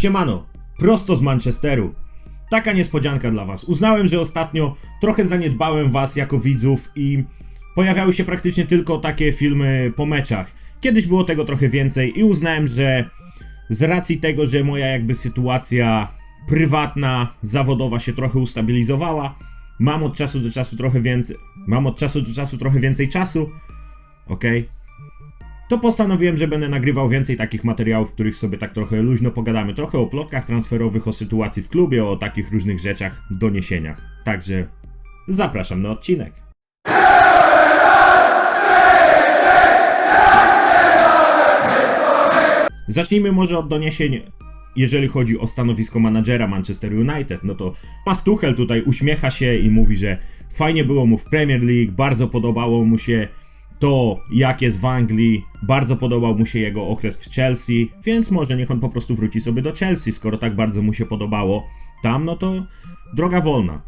Siemano, prosto z Manchesteru. Taka niespodzianka dla was. Uznałem, że ostatnio trochę zaniedbałem was jako widzów i pojawiały się praktycznie tylko takie filmy po meczach. Kiedyś było tego trochę więcej i uznałem, że z racji tego, że moja jakby sytuacja prywatna, zawodowa się trochę ustabilizowała, mam od czasu do czasu trochę więcej, mam od czasu do czasu trochę więcej czasu, okej? To postanowiłem, że będę nagrywał więcej takich materiałów, w których sobie tak trochę luźno pogadamy. Trochę o plotkach transferowych, o sytuacji w klubie, o takich różnych rzeczach, doniesieniach. Także zapraszam na odcinek. Zacznijmy może od doniesień, jeżeli chodzi o stanowisko menadżera Manchester United. No to Mas Tuchel tutaj uśmiecha się i mówi, że fajnie było mu w Premier League, bardzo podobało mu się to, jak jest w Anglii, bardzo podobał mu się jego okres w Chelsea, więc może niech on po prostu wróci sobie do Chelsea, skoro tak bardzo mu się podobało tam, no to droga wolna.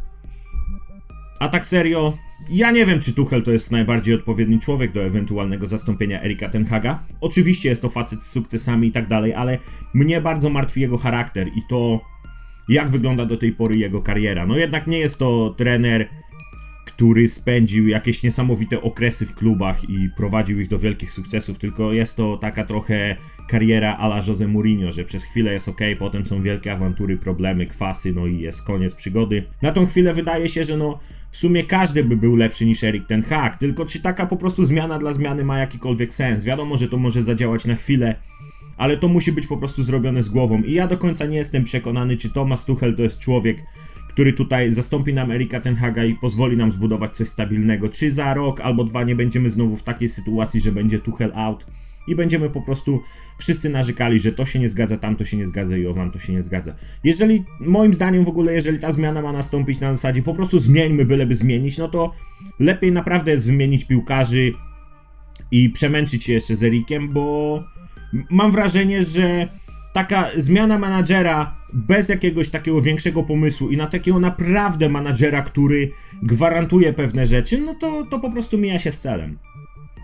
A tak serio, ja nie wiem, czy Tuchel to jest najbardziej odpowiedni człowiek do ewentualnego zastąpienia Erika Tenhaga. Oczywiście jest to facet z sukcesami i tak dalej, ale mnie bardzo martwi jego charakter i to, jak wygląda do tej pory jego kariera. No jednak nie jest to trener, który spędził jakieś niesamowite okresy w klubach i prowadził ich do wielkich sukcesów, tylko jest to taka trochę kariera a la Jose Mourinho, że przez chwilę jest ok, potem są wielkie awantury, problemy, kwasy, no i jest koniec przygody. Na tą chwilę wydaje się, że no w sumie każdy by był lepszy niż Erik ten Hag, tylko czy taka po prostu zmiana dla zmiany ma jakikolwiek sens? Wiadomo, że to może zadziałać na chwilę, ale to musi być po prostu zrobione z głową. I ja do końca nie jestem przekonany, czy Thomas Tuchel to jest człowiek, który tutaj zastąpi nam Erika Tenhaga i pozwoli nam zbudować coś stabilnego. Czy za rok albo dwa nie będziemy znowu w takiej sytuacji, że będzie Tuchel out i będziemy po prostu wszyscy narzekali, że to się nie zgadza, tamto się nie zgadza i owam to się nie zgadza. Jeżeli, moim zdaniem w ogóle, jeżeli ta zmiana ma nastąpić na zasadzie po prostu zmieńmy, byleby zmienić, no to lepiej naprawdę jest wymienić piłkarzy i przemęczyć się jeszcze z Erikiem, bo mam wrażenie, że taka zmiana menadżera bez jakiegoś takiego większego pomysłu i na takiego naprawdę menadżera, który gwarantuje pewne rzeczy, no to, to po prostu mija się z celem.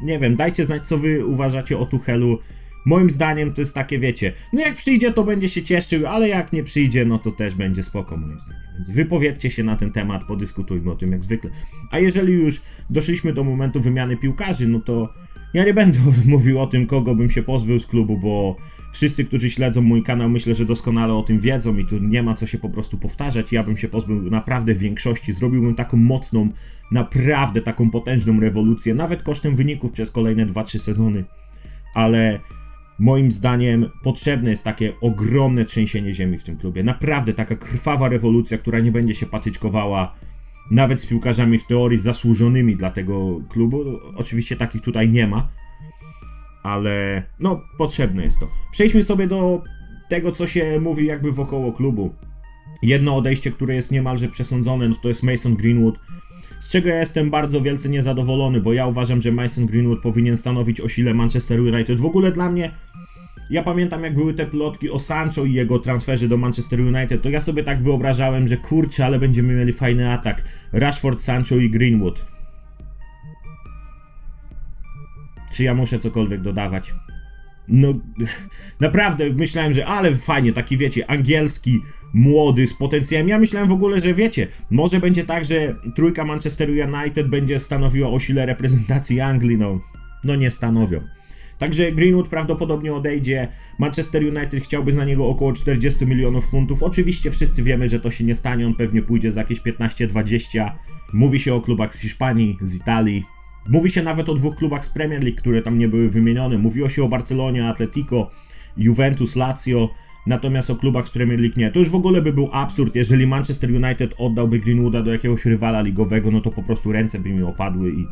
Nie wiem, dajcie znać, co wy uważacie o Tuchelu. Moim zdaniem to jest takie, wiecie, no jak przyjdzie, to będzie się cieszył, ale jak nie przyjdzie, no to też będzie spoko, moim zdaniem. Więc wypowiedzcie się na ten temat, podyskutujmy o tym jak zwykle. A jeżeli już doszliśmy do momentu wymiany piłkarzy, no to ja nie będę mówił o tym, kogo bym się pozbył z klubu, bo wszyscy, którzy śledzą mój kanał, myślę, że doskonale o tym wiedzą i tu nie ma co się po prostu powtarzać. Ja bym się pozbył naprawdę w większości, zrobiłbym taką mocną, naprawdę taką potężną rewolucję, nawet kosztem wyników przez kolejne 2-3 sezony. Ale moim zdaniem potrzebne jest takie ogromne trzęsienie ziemi w tym klubie. Naprawdę taka krwawa rewolucja, która nie będzie się patyczkowała nawet z piłkarzami w teorii zasłużonymi dla tego klubu. Oczywiście takich tutaj nie ma, ale no potrzebne jest to. Przejdźmy sobie do tego, co się mówi jakby wokoło klubu. Jedno odejście, które jest niemalże przesądzone, no to jest Mason Greenwood, z czego ja jestem bardzo wielce niezadowolony, bo ja uważam, że Mason Greenwood powinien stanowić o sile Manchester United. W ogóle dla mnie ja pamiętam, jak były te plotki o Sancho i jego transferze do Manchester United, to ja sobie tak wyobrażałem, że kurczę, ale będziemy mieli fajny atak. Rashford, Sancho i Greenwood. Czy ja muszę cokolwiek dodawać? No, naprawdę myślałem, że ale fajnie, taki wiecie, angielski, młody, z potencjałem. Ja myślałem w ogóle, że wiecie, może będzie tak, że trójka Manchester United będzie stanowiła o sile reprezentacji Anglii, no, no nie stanowią. Także Greenwood prawdopodobnie odejdzie. Manchester United chciałby za niego około 40 milionów funtów. Oczywiście wszyscy wiemy, że to się nie stanie. On pewnie pójdzie za jakieś 15-20. Mówi się o klubach z Hiszpanii, z Italii. Mówi się nawet o dwóch klubach z Premier League, które tam nie były wymienione. Mówiło się o Barcelonie, Atletico, Juventus, Lazio. Natomiast o klubach z Premier League nie. To już w ogóle by był absurd, jeżeli Manchester United oddałby Greenwooda do jakiegoś rywala ligowego, no to po prostu ręce by mi opadły i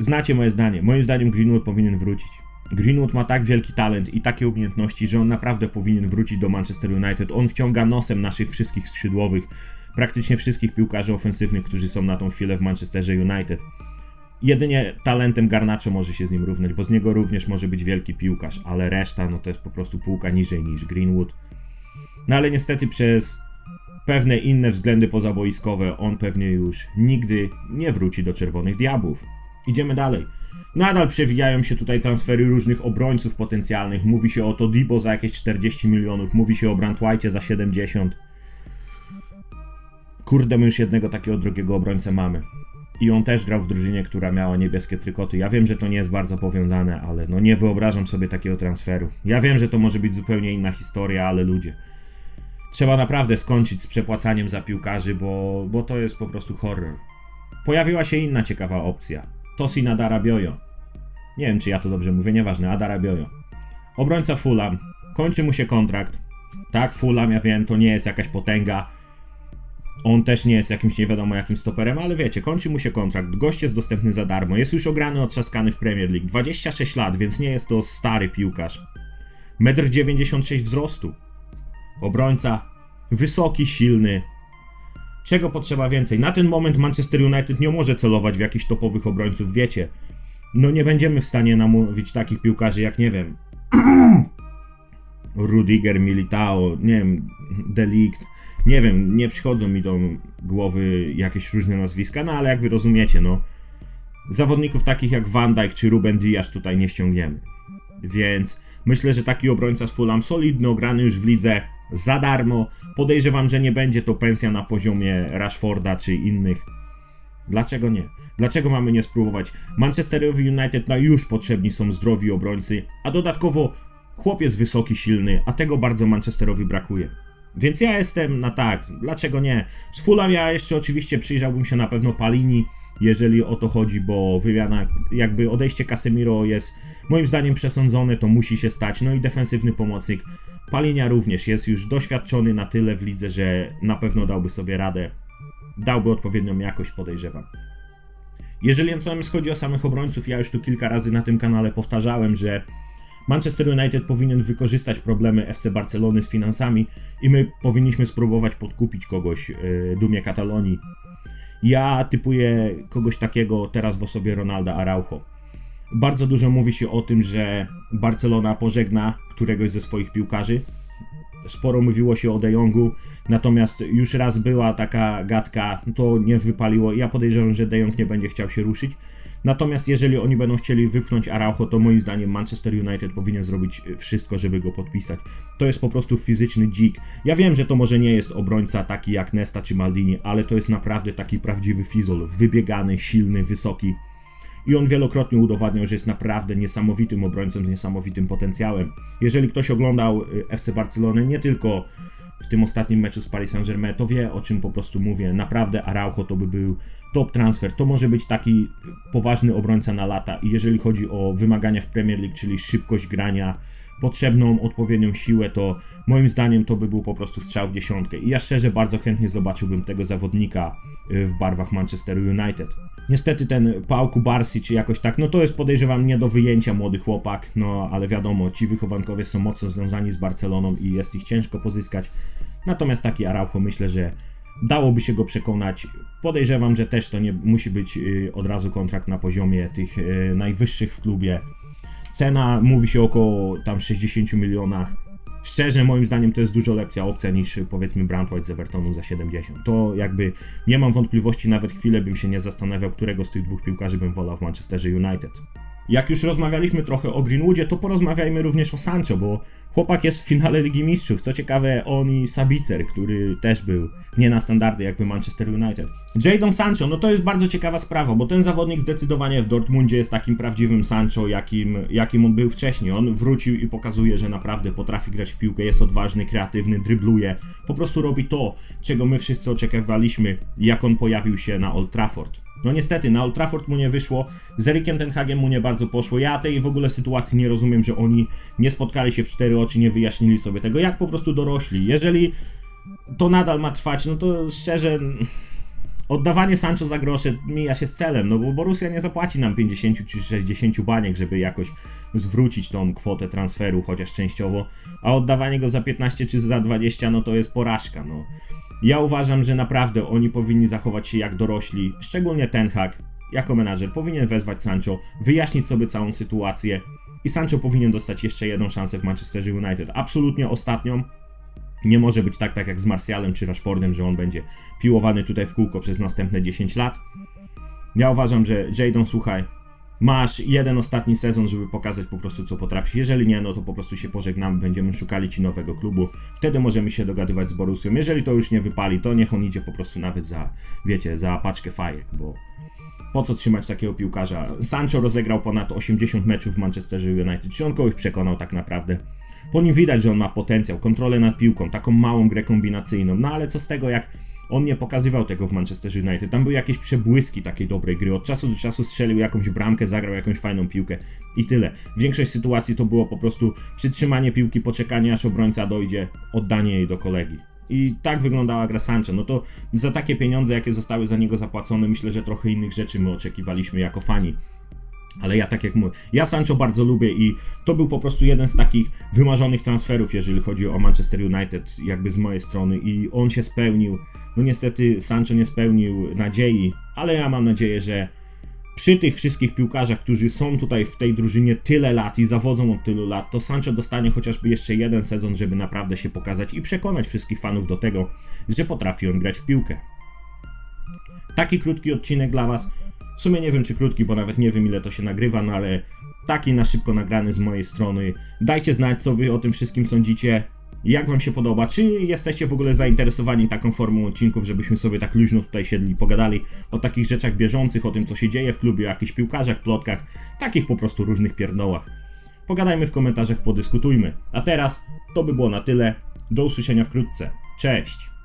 Znacie moje zdanie. Moim zdaniem Greenwood powinien wrócić. Greenwood ma tak wielki talent i takie umiejętności, że on naprawdę powinien wrócić do Manchester United. On wciąga nosem naszych wszystkich skrzydłowych, praktycznie wszystkich piłkarzy ofensywnych, którzy są na tą chwilę w Manchesterze United. Jedynie talentem Garnacho może się z nim równać, bo z niego również może być wielki piłkarz, ale reszta no to jest po prostu półka niżej niż Greenwood. No ale niestety przez pewne inne względy pozaboiskowe on pewnie już nigdy nie wróci do Czerwonych Diabłów. Idziemy dalej. Nadal przewijają się tutaj transfery różnych obrońców potencjalnych. Mówi się o Todibo za jakieś 40 milionów, mówi się o Brantwhite za 70. Kurde, my już jednego takiego drogiego obrońcę mamy. I on też grał w drużynie, która miała niebieskie trykoty. Ja wiem, że to nie jest bardzo powiązane, ale no nie wyobrażam sobie takiego transferu. Ja wiem, że to może być zupełnie inna historia, ale ludzie. Trzeba naprawdę skończyć z przepłacaniem za piłkarzy, bo, bo to jest po prostu horror. Pojawiła się inna ciekawa opcja. Tosin Adarabioyo. Nie wiem, czy ja to dobrze mówię, nieważne, Adarabioyo. Obrońca Fulham. Kończy mu się kontrakt. Tak, Fulham, ja wiem, to nie jest jakaś potęga. On też nie jest jakimś nie wiadomo jakim stoperem, ale wiecie, kończy mu się kontrakt. Gość jest dostępny za darmo. Jest już ograny, otrzaskany w Premier League. 26 lat, więc nie jest to stary piłkarz. 1,96 m wzrostu. Obrońca. Wysoki, silny. Czego potrzeba więcej? Na ten moment Manchester United nie może celować w jakichś topowych obrońców, wiecie. No nie będziemy w stanie namówić takich piłkarzy jak, nie wiem, Rudiger, Militao, nie wiem, Delict, nie wiem, nie przychodzą mi do głowy jakieś różne nazwiska, no ale jakby rozumiecie, no. Zawodników takich jak Van Dijk czy Ruben Diaz tutaj nie ściągniemy. Więc myślę, że taki obrońca z Fulham solidny, ograny już w lidze za darmo. Podejrzewam, że nie będzie to pensja na poziomie Rashforda czy innych. Dlaczego nie? Dlaczego mamy nie spróbować? Manchesterowi United na już potrzebni są zdrowi obrońcy, a dodatkowo chłop jest wysoki, silny, a tego bardzo Manchesterowi brakuje. Więc ja jestem na tak, dlaczego nie? Z Fulham ja jeszcze oczywiście przyjrzałbym się na pewno Palini, jeżeli o to chodzi, bo wymiana, jakby odejście Casemiro jest moim zdaniem przesądzone, to musi się stać. No i defensywny pomocnik Palinia również jest już doświadczony na tyle w lidze, że na pewno dałby sobie radę. Dałby odpowiednią jakość, podejrzewam. Jeżeli natomiast chodzi o samych obrońców, ja już tu kilka razy na tym kanale powtarzałem, że Manchester United powinien wykorzystać problemy FC Barcelony z finansami i my powinniśmy spróbować podkupić kogoś yy, Dumie Katalonii. Ja typuję kogoś takiego teraz w osobie Ronalda Araujo. Bardzo dużo mówi się o tym, że Barcelona pożegna któregoś ze swoich piłkarzy. Sporo mówiło się o De Jongu, natomiast już raz była taka gadka, to nie wypaliło. Ja podejrzewam, że De Jong nie będzie chciał się ruszyć. Natomiast jeżeli oni będą chcieli wypchnąć Araujo, to moim zdaniem Manchester United powinien zrobić wszystko, żeby go podpisać. To jest po prostu fizyczny dzik. Ja wiem, że to może nie jest obrońca taki jak Nesta czy Maldini, ale to jest naprawdę taki prawdziwy fizol. Wybiegany, silny, wysoki i on wielokrotnie udowadniał, że jest naprawdę niesamowitym obrońcą z niesamowitym potencjałem. Jeżeli ktoś oglądał y, FC Barcelony nie tylko w tym ostatnim meczu z Paris Saint-Germain, to wie o czym po prostu mówię. Naprawdę Araujo to by był top transfer. To może być taki poważny obrońca na lata i jeżeli chodzi o wymagania w Premier League, czyli szybkość grania, potrzebną odpowiednią siłę, to moim zdaniem to by był po prostu strzał w dziesiątkę. I ja szczerze bardzo chętnie zobaczyłbym tego zawodnika y, w barwach Manchester United. Niestety ten Pałku Barsi, czy jakoś tak, no to jest podejrzewam nie do wyjęcia młody chłopak, no ale wiadomo, ci wychowankowie są mocno związani z Barceloną i jest ich ciężko pozyskać. Natomiast taki Araujo myślę, że dałoby się go przekonać. Podejrzewam, że też to nie musi być y, od razu kontrakt na poziomie tych y, najwyższych w klubie. Cena mówi się około tam 60 milionach. Szczerze, moim zdaniem to jest dużo lepsza opcja niż powiedzmy Brantwhite z Evertonu za 70. To jakby nie mam wątpliwości, nawet chwilę bym się nie zastanawiał, którego z tych dwóch piłkarzy bym wolał w Manchesterze United. Jak już rozmawialiśmy trochę o Greenwoodzie, to porozmawiajmy również o Sancho, bo chłopak jest w finale Ligi Mistrzów. Co ciekawe, on i Sabicer, który też był nie na standardy jakby Manchester United. Jadon Sancho, no to jest bardzo ciekawa sprawa, bo ten zawodnik zdecydowanie w Dortmundzie jest takim prawdziwym Sancho, jakim, jakim on był wcześniej. On wrócił i pokazuje, że naprawdę potrafi grać w piłkę, jest odważny, kreatywny, drybluje. Po prostu robi to, czego my wszyscy oczekiwaliśmy, jak on pojawił się na Old Trafford. No niestety, na Old Trafford mu nie wyszło, z Erikiem Ten Hagiem mu nie bardzo poszło. Ja tej w ogóle sytuacji nie rozumiem, że oni nie spotkali się w cztery oczy, nie wyjaśnili sobie tego, jak po prostu dorośli. Jeżeli to nadal ma trwać, no to szczerze, oddawanie Sancho za grosze mija się z celem, no bo Borussia nie zapłaci nam 50 czy 60 baniek, żeby jakoś zwrócić tą kwotę transferu, chociaż częściowo, a oddawanie go za 15 czy za 20, no to jest porażka, no. Ja uważam, że naprawdę oni powinni zachować się jak dorośli, szczególnie Ten Hag, jako menadżer, powinien wezwać Sancho, wyjaśnić sobie całą sytuację i Sancho powinien dostać jeszcze jedną szansę w Manchesterze United. Absolutnie ostatnią. Nie może być tak, tak jak z Martialem czy Rashfordem, że on będzie piłowany tutaj w kółko przez następne 10 lat. Ja uważam, że Jadon, słuchaj, masz jeden ostatni sezon, żeby pokazać po prostu co potrafisz. Jeżeli nie, no to po prostu się pożegnamy, będziemy szukali ci nowego klubu. Wtedy możemy się dogadywać z Borussią. Jeżeli to już nie wypali, to niech on idzie po prostu nawet za, wiecie, za paczkę fajek, bo po co trzymać takiego piłkarza? Sancho rozegrał ponad 80 meczów w Manchesterze United. Czy on kogoś przekonał tak naprawdę? Po nim widać, że on ma potencjał, kontrolę nad piłką, taką małą grę kombinacyjną. No ale co z tego, jak on nie pokazywał tego w Manchester United. Tam były jakieś przebłyski takiej dobrej gry. Od czasu do czasu strzelił jakąś bramkę, zagrał jakąś fajną piłkę i tyle. Większość sytuacji to było po prostu przytrzymanie piłki, poczekanie aż obrońca dojdzie, oddanie jej do kolegi. I tak wyglądała gra Sancho. No to za takie pieniądze, jakie zostały za niego zapłacone, myślę, że trochę innych rzeczy my oczekiwaliśmy jako fani. Ale ja tak jak mówię, ja Sancho bardzo lubię i to był po prostu jeden z takich wymarzonych transferów, jeżeli chodzi o Manchester United, jakby z mojej strony i on się spełnił. No niestety Sancho nie spełnił nadziei, ale ja mam nadzieję, że przy tych wszystkich piłkarzach, którzy są tutaj w tej drużynie tyle lat i zawodzą od tylu lat, to Sancho dostanie chociażby jeszcze jeden sezon, żeby naprawdę się pokazać i przekonać wszystkich fanów do tego, że potrafi on grać w piłkę. Taki krótki odcinek dla Was. W sumie nie wiem czy krótki, bo nawet nie wiem ile to się nagrywa, no ale taki na szybko nagrany z mojej strony. Dajcie znać, co Wy o tym wszystkim sądzicie. Jak Wam się podoba? Czy jesteście w ogóle zainteresowani taką formą odcinków, żebyśmy sobie tak luźno tutaj siedli pogadali o takich rzeczach bieżących, o tym, co się dzieje w klubie, o jakichś piłkarzach, plotkach, takich po prostu różnych pierdołach. Pogadajmy w komentarzach, podyskutujmy. A teraz to by było na tyle. Do usłyszenia wkrótce. Cześć!